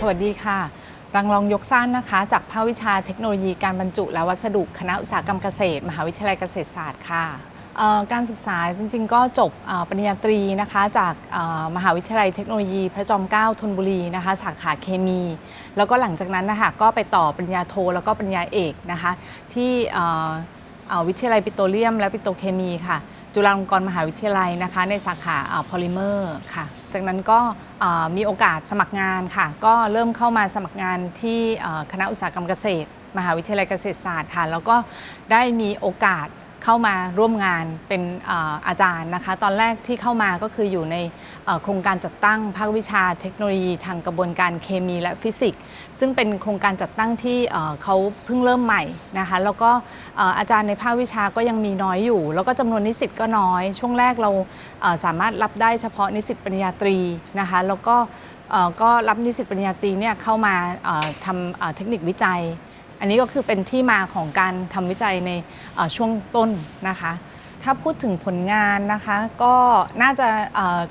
สวัสดีค่ะ รังรองยกซ่านนะคะ จากภาควิชาเทคโนโลยีการบรรจุและวัสดุคณะอุตสาหกรรมเกษตร มหาวิทยาลัยเกษตรศาสตร์ค่ะการศึกษาจริงๆ ก็จบปริญญาตรีนะคะจากมหาวิทยาลัยเทคโนโลยี พระจอมเกล้าธนบุรีนะคะสาขาเคมี แล้วก็หลังจากนั้นนะคะก็ไปต่อปริญญาโทแล้วก็ปริญญาเอกนะคะที่วิทยาลัยปิโตรเลียม และปิโตรเคมีค่ะ จุฬาลงกรณ์มหาวิทยาลัยนะคะในสาขาพอลิเมอร์ค่ะ จากนั้นก็มีโอกาสสมัครงานค่ะ ก็เริ่มเข้ามาสมัครงานที่คณะอุตสาหกรรมเกษตร มหาวิทยาลัยเกษตรศาสตร์ค่ะ แล้วก็ได้มีโอกาส เข้ามาร่วมงานเป็นอาจารย์นะคะ ตอนแรกที่เข้ามาก็คืออยู่ในโครงการจัดตั้งภาควิชาเทคโนโลยีทางกระบวนการเคมีและฟิสิกส์ซึ่งเป็นโครงการจัดตั้งที่เขาเพิ่งเริ่มใหม่นะคะ แล้วก็อาจารย์ในภาควิชาก็ยังมีน้อยอยู่ แล้วก็จำนวนนิสิตก็น้อย ช่วงแรกเราสามารถรับได้เฉพาะนิสิตปริญญาตรีนะคะ แล้วก็ก็รับนิสิตปริญญาตรีเนี่ยเข้ามาทำเทคนิควิจัย อันนี้ก็คือเป็นที่มาของการทำวิจัยในช่วงต้นนะคะ ถ้าพูดถึงผลงานนะคะก็น่าจะ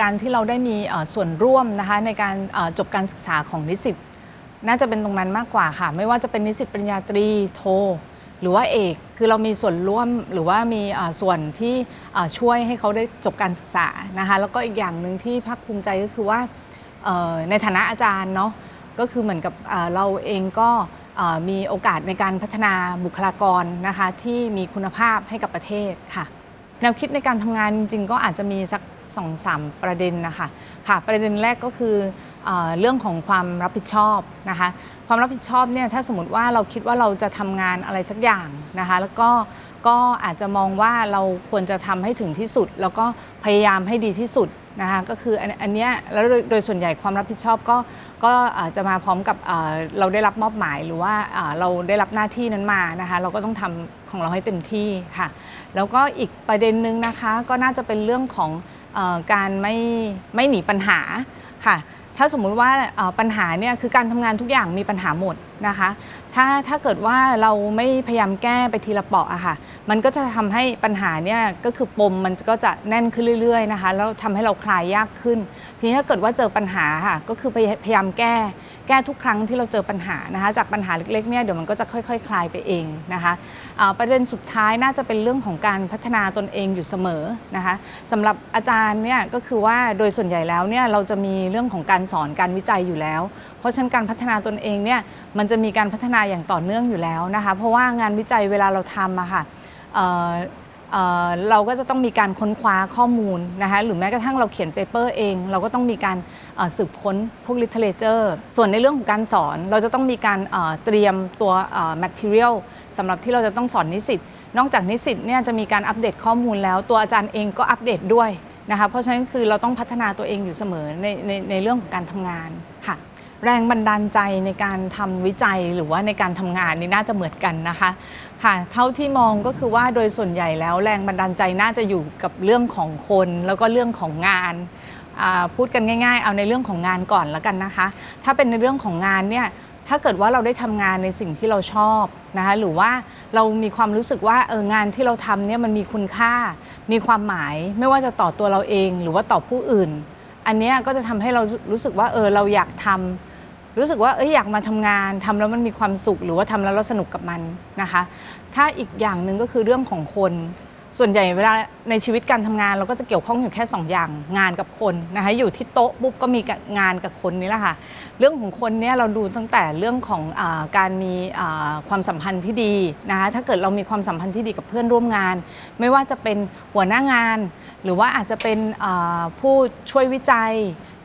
การที่เราได้มีส่วนร่วมนะคะในการจบการศึกษาของนิสิตน่าจะเป็นตรงนั้นมากกว่าค่ะ ไม่ว่าจะเป็นนิสิตปริญญาตรีโท หรือว่าเอก คือเรามีส่วนร่วมหรือว่ามีส่วนที่ช่วยให้เขาได้จบการศึกษานะคะ แล้วก็อีกอย่างหนึ่งที่ภาคภูมิใจก็คือว่าในฐานะอาจารย์เนาะก็คือเหมือนกับเราเองก็ มีโอกาสในการพัฒนาบุคลากรนะคะที่มีคุณภาพให้กับประเทศค่ะ แนวคิดในการทำงานจริงๆก็อาจจะมีสักสองสามประเด็นนะคะค่ะประเด็นแรกก็คือเอเรื่องของความรับผิดชอบนะคะความรับผิดชอบเนี่ยถ้าสมมติว่าเราคิดว่าเราจะทำงานอะไรสักอย่างนะคะแล้วก็ก็อาจจะมองว่าเราควรจะทำให้ถึงที่สุด แล้วก็พยายามให้ดีที่สุด นะคะก็คืออันนี้แล้วโดยส่วนใหญ่ความรับผิดชอบก็ก็จะมาพร้อมกับเราได้รับมอบหมายหรือว่าเราได้รับหน้าที่นั้นมานะคะเราก็ต้องทำของเราให้เต็มที่ค่ะ แล้วก็อีกประเด็นหนึ่งนะคะก็น่าจะเป็นเรื่องของอการไม่ไม่หนีปัญหาค่ะ ถ้าสมมุติว่าปัญหาเนี่ยคือการทำงานทุกอย่างมีปัญหาหมด นะคะ ถ้าถ้าเกิดว่าเราไม่พยายามแก้ไปทีละเปาะอะค่ะ มันก็จะทำให้ปัญหาเนี่ยก็คือปมมันก็จะแน่นขึ้นเรื่อยๆนะคะ แล้วทำให้เราคลายยากขึ้น ทีนี้ถ้าเกิดว่าเจอปัญหาค่ะ ก็คือพยายามแก้ แก้ทุกครั้งที่เราเจอปัญหานะคะ จากปัญหาเล็กๆเนี่ยเดี๋ยวมันก็จะค่อยๆคคลายไปเองนะคะอ่าประเด็นสุดท้ายน่าจะเป็นเรื่องของการพัฒนาตนเองอยู่เสมอนะคะสำหรับอาจารย์เนี่ยก็คือว่าโดยส่วนใหญ่แล้วเนี่ยเราจะมีเรื่องของการสอนการวิจัยอยู่แล้ว เพราะฉะนั้นการพัฒนาตนเองเนี่ยมันจะมีการพัฒนาอย่างต่อเนื่องอยู่แล้วนะคะ เพราะว่างานวิจัยเวลาเราทำอะค่ะเเเราก็จะต้องมีการค้นคว้าข้อมูลนะคะหรือแม้กระทั่งเราเขียนเปเปอร์เอง เราก็ต้องมีการสืบค้นพวก literature ส่วนในเรื่องของการสอนเราจะต้องมีการเตรียมตัว material สำหรับที่เราจะต้องสอนนิสิตนอกจากนิสิตเนี่ยจะมีการอัปเดตข้อมูลแล้วตัวอาจารย์เองก็อัปเดตด้วยนะคะเพราะฉะนั้นคือเราต้องพัฒนาตัวเองอยู่เสมอในในในเรื่องของการทำงานค่ะ แรงบันดาลใจในการทำวิจัยหรือว่าในการทำงานนี่น่าจะเหมือนกันนะคะค่ะเท่าที่มองก็คือว่าโดยส่วนใหญ่แล้วแรงบันดาลใจน่าจะอยู่กับเรื่องของคน แล้วก็เรื่องของงานพูดกันง่าย ๆ เอาในเรื่องของงานก่อนแล้วกันนะคะ ถ้าเป็นในเรื่องของงานเนี่ยถ้าเกิดว่าเราได้ทำงานในสิ่งที่เราชอบนะคะหรือว่าเรามีความรู้สึกว่าเอองานที่เราทำเนี่ยมันมีคุณค่า มีความหมายไม่ว่าจะต่อตัวเราเอง หรือว่าต่อผู้อื่น อันนี้ก็จะทำให้เรารู้สึกว่าเออเราอยากทำ รู้สึกว่าเอยอยากมาทำงานทำแล้วมันมีความสุข หรือว่าทำแล้วเราสนุกกับมันนะคะ ถ้าอีกอย่างหนึ่งก็คือเรื่องของคน ส่วนใหญ่เวลาในชีวิตการทำงานเราก็จะเกี่ยวข้องอยู่แค่สองอย่างงานกับคนนะคะอยู่ที่โต๊ะปุ๊บก็มีงานกับคนนี่แหละค่ะเรื่องของคนเนี่ยเราดูตั้งแต่เรื่องของอการมีความสัมพันธ์ที่ดีนะคะถ้าเกิดเรามีความสัมพันธ์ที่ดีกับเพื่อนร่วมงาน ไม่ว่าจะเป็นหัวหน้างาน หรือว่าอาจจะเป็นผู้ช่วยวิจัย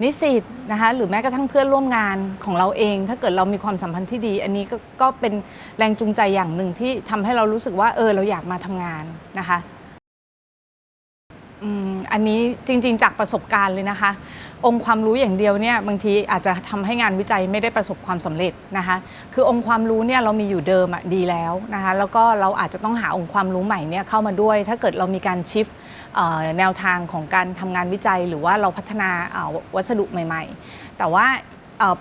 นิสิตนะคะหรือแม้กระทั่งเพื่อนร่วมงานของเราเอง ถ้าเกิดเรามีความสัมพันธ์ที่ดี อันนี้ก็ก็เป็นแรงจูงใจอย่างหนึ่งที่ทำให้เรารู้สึกว่าเออเราอยากมาทำงานนะคะ อืมอันนี้จริงๆ จากประสบการณ์เลยนะคะ องค์ความรู้อย่างเดียวเนี่ยบางทีอาจจะทำให้งานวิจัยไม่ได้ประสบความสำเร็จนะคะ คือองค์ความรู้เนี่ยเรามีอยู่เดิมอะดีแล้วนะคะ แล้วก็เราอาจจะต้องหาองค์ความรู้ใหม่เนี่ยเข้ามาด้วย ถ้าเกิดเรามีการชิฟแนวทางของการทำงานวิจัย หรือว่าเราพัฒนาเอ่อวัสดุใหม่ ๆ แต่ว่า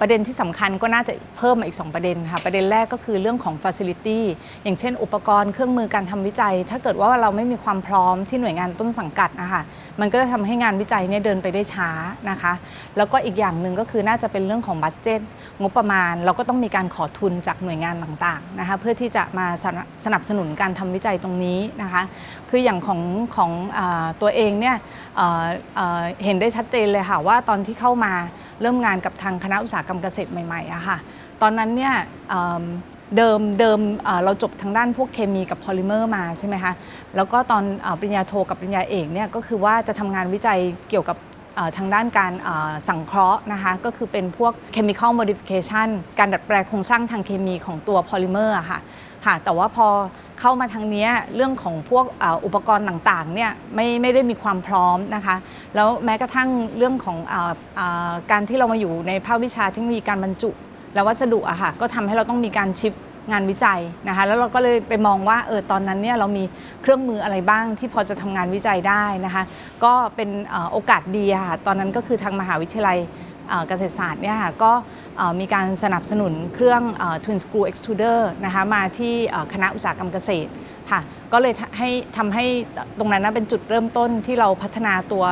ประเด็นที่สำคัญก็น่าจะเพิ่มมาอีก 2 ประเด็นค่ะ ประเด็นแรกก็คือเรื่องของ Facility อย่างเช่น อุปกรณ์เครื่องมือการทำวิจัย ถ้าเกิดว่าเราไม่มีความพร้อมที่หน่วยงานต้นสังกัดนะคะมันก็จะทำให้งานวิจัยเนี่ยเดินไปได้ช้านะคะ แล้วก็อีกอย่างหนึ่งก็คือน่าจะเป็นเรื่องของบัตเจตงบประมาณ เราก็ต้องมีการขอทุนจากหน่วยงานต่างๆนะคะเพื่อที่จะมาสนับสนุนการทำวิจัยตรงนี้นะคะ คืออย่างของของอตัวเองเนี่ยเเเห็นได้ชัดเจนเลยค่ะว่าตอนที่เข้ามา เริ่มงานกับทางคณะอุตสาหกรรมเกษตรใหม่ๆอะค่ะ ตอนนั้นเนี่ยเเดิมเดิมเเราจบทางด้านพวกเคมีกับพอลิเมอร์มาใช่ไหมคะ แล้วก็ตอนอปริญญาโทกับปริญญาเอกเนี่ยก็คือว่าจะทำงานวิจัยเกี่ยวกับ ทางด้านการเอ่อสังเคราะห์นะคะก็คือเป็นพวก chemical modification การดัดแปลงโครงสร้างทางเคมีของตัวพอลิเมอร์ค่ะค่ะแต่ว่าพอเข้ามาทางนี้เรื่องของพวกอ,อุปกรณ์ต่างๆเนี่ยไม่ไม่ได้มีความพร้อมนะคะแล้วแม้กระทั่งเรื่องของออการที่เรามาอยู่ในภาควิชาเทคโนโลยีการบรรจุ และวัสดุอะค่ะก็ทำให้เราต้องมีการชิฟ งานวิจัยนะคะแล้วเราก็เลยไปมองว่าเออตอนนั้นเนี่ยเรามีเครื่องมืออะไรบ้างที่พอจะทำงานวิจัยได้นะคะก็เป็นโอกาสดีค่ะตอนนั้นก็คือทางมหาวิทยาลัยเกษตรศาสตร์เนี่ยค่ะก็มีการสนับสนุนเครื่อง Twin Screw Extruder นะคะมาที่คณะอุตสาหกรรมเกษตรค่ะก็เลยให้ทำให้ตรงนั้นนะเป็นจุดเริ่มต้นที่เราพัฒนาตัว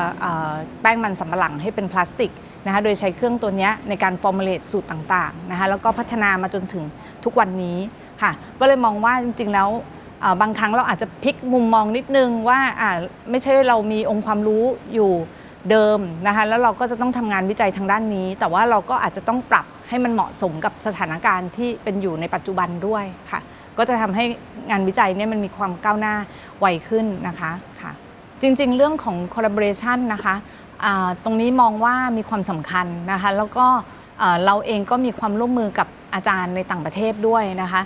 แป้งมันสำปะหลังให้เป็นพลาสติก นะคะโดยใช้เครื่องตัวนี้ในการฟอร์มูลเลตสูตรต่างๆนะคะแล้วก็พัฒนามาจนถึงทุกวันนี้ค่ะก็เลยมองว่าจริงๆแล้วบางครั้งเราอาจจะพลิกมุมมองนิดนึงว่าไม่ใช่เรามีองค์ความรู้อยู่เดิมนะคะแล้วเราก็จะต้องทำงานวิจัยทางด้านนี้ แต่ว่าเราก็อาจจะต้องปรับให้มันเหมาะสมกับสถานการณ์ที่เป็นอยู่ในปัจจุบันด้วยค่ะ ก็จะทำให้งานวิจัยเนี่ยมันมีความก้าวหน้าไวขึ้นนะคะค่ะ จริงๆ เรื่องของ collaboration นะคะ ตรงนี้มองว่ามีความสำคัญนะคะ แล้วก็เราเองก็มีความร่วมมือกับอาจารย์ในต่างประเทศด้วยนะคะ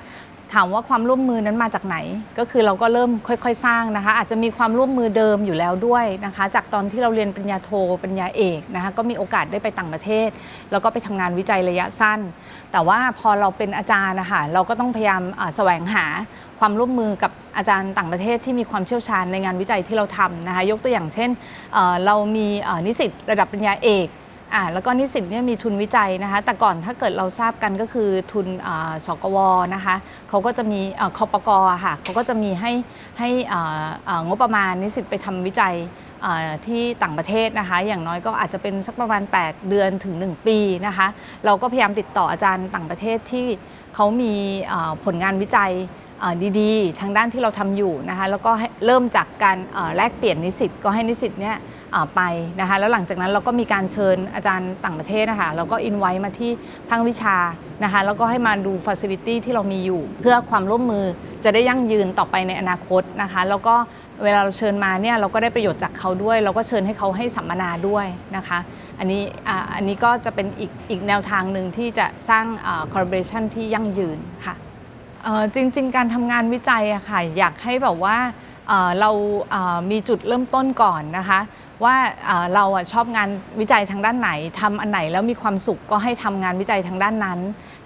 ถามว่าความร่วมมือนั้นมาจากไหน ก็คือเราก็เริ่มค่อยๆ สร้างนะคะ อาจจะมีความร่วมมือเดิมอยู่แล้วด้วยนะคะ จากตอนที่เราเรียนปริญญาโทปริญญาเอกนะคะก็มีโอกาสได้ไปต่างประเทศ แล้วก็ไปทำงานวิจัยระยะสั้น แต่ว่าพอเราเป็นอาจารย์นะคะเราก็ต้องพยายามแสวงหาความร่วมมือกับอาจารย์ต่างประเทศที่มีความเชี่ยวชาญในงานวิจัยที่เราทำนะคะยกตัวอย่างเช่น เรามีนิสิตระดับปริญญาเอก อ่าแล้วก็นิสิตเนี่ยมีทุนวิจัยนะคะ แต่ก่อนถ้าเกิดเราทราบกันก็คือทุนสกวนะคะเขาก็จะมีเอ่อปกอะค่ะเขาก็จะมีให้ให้งบประมาณนิสิตไปทำวิจัยที่ต่างประเทศนะคะ อย่างน้อยก็อาจจะเป็นสักประมาณ 8 เดือนถึง 1 ปีนะคะ เราก็พยายามติดต่ออาจารย์ต่างประเทศที่เขามีผลงานวิจัยดีๆ ทางด้านที่เราทำอยู่นะคะ แล้วก็เริ่มจากการแลกเปลี่ยนนิสิตก็ให้นิสิตเนี่ย ไปนะคะแล้วหลังจากนั้นเราก็มีการเชิญอาจารย์ต่างประเทศนะคะเราก็อินไว้มาที่ภาควิชานะคะแล้วก็ให้มาดูฟ a ซิลิตี้ที่เรามีอยู่ เพื่อความร่วมมือจะได้ยั่งยืนต่อไปในอนาคตนะคะแล้วก็เวลาเราเชิญมาเนี่ยเราก็ได้ประโยชน์จากเขาด้วย เราก็เชิญให้เขาให้สัมมนาด้วยนะคะอันนี้อ่าอันนี้ก็จะเป็นอีกอีกแนวทางหนึ่งที่จะสร้าง collaboration ที่ยั่งยืนค่ะจริง ๆ การทำงานวิจัยอะค่ะอยากให้แบบว่าเรามีจุดเริ่มต้นก่อนนะคะ ว่าเราชอบงานวิจัยทางด้านไหนทำอันไหนแล้วมีความสุขก็ให้ทำงานวิจัยทางด้านนั้น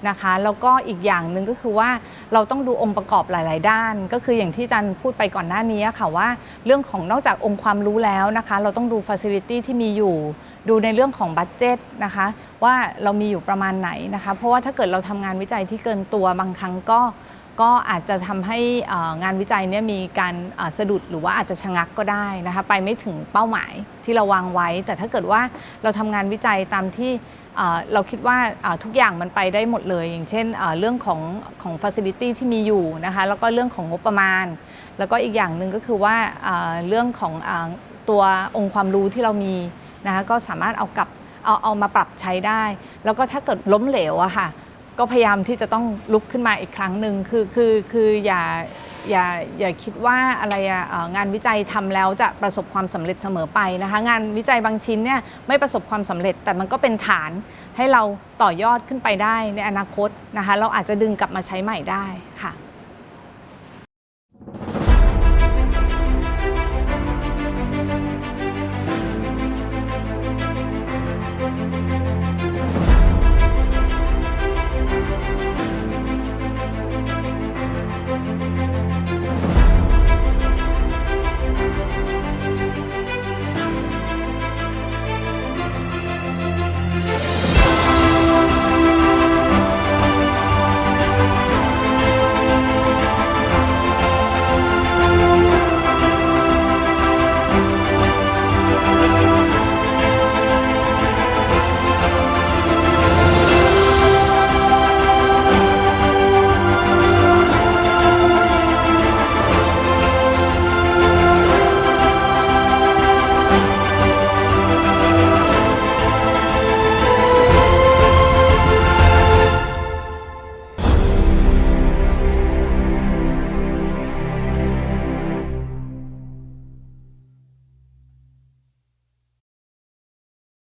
นะคะแล้วก็อีกอย่างหนึ่งก็คือว่าเราต้องดูองค์ประกอบหลาย ๆ ด้าน ก็คืออย่างที่จันพูดไปก่อนหน้านี้ค่ะว่า เรื่องของนอกจากองค์ความรู้แล้วนะคะ เราต้องดูฟ a ซิลิตี้ที่มีอยู่ ดูในเรื่องของบัตเจตนะคะว่าเรามีอยู่ประมาณไหนนะคะ เพราะว่าถ้าเกิดเราทำงานวิจัยที่เกินตัวบางครั้งก็ ก็อาจจะทำให้งานวิจัยเนี่ยมีการสะดุดหรือว่าอาจจะชะงักก็ได้นะคะไปไม่ถึงเป้าหมายที่เราวางไว้ แต่ถ้าเกิดว่าเราทำงานวิจัยตามที่เราคิดว่าทุกอย่างมันไปได้หมดเลย อย่างเช่นเรื่องของของ facility ที่มีอยู่นะคะแล้วก็เรื่องของงบประมาณ แล้วก็อีกอย่างหนึ่งก็คือว่าเรื่องของตัวองค์ความรู้ที่เรามีนะคะก็สามารถเอากลับเอาเอามาปรับใช้ได้ แล้วก็ถ้าเกิดล้มเหลวอะค่ะ ก็พยายามที่จะต้องลุกขึ้นมาอีกครั้งหนึ่งคือคือคืออย่าอย่าอย่าคิดว่าอะไรอะเอ่องานวิจัยทำแล้วจะประสบความสำเร็จเสมอไปนะคะ งานวิจัยบางชิ้นเนี่ยไม่ประสบความสำเร็จแต่มันก็เป็นฐานให้เราต่อยอดขึ้นไปได้ในอนาคตนะคะ เราอาจจะดึงกลับมาใช้ใหม่ได้ค่ะ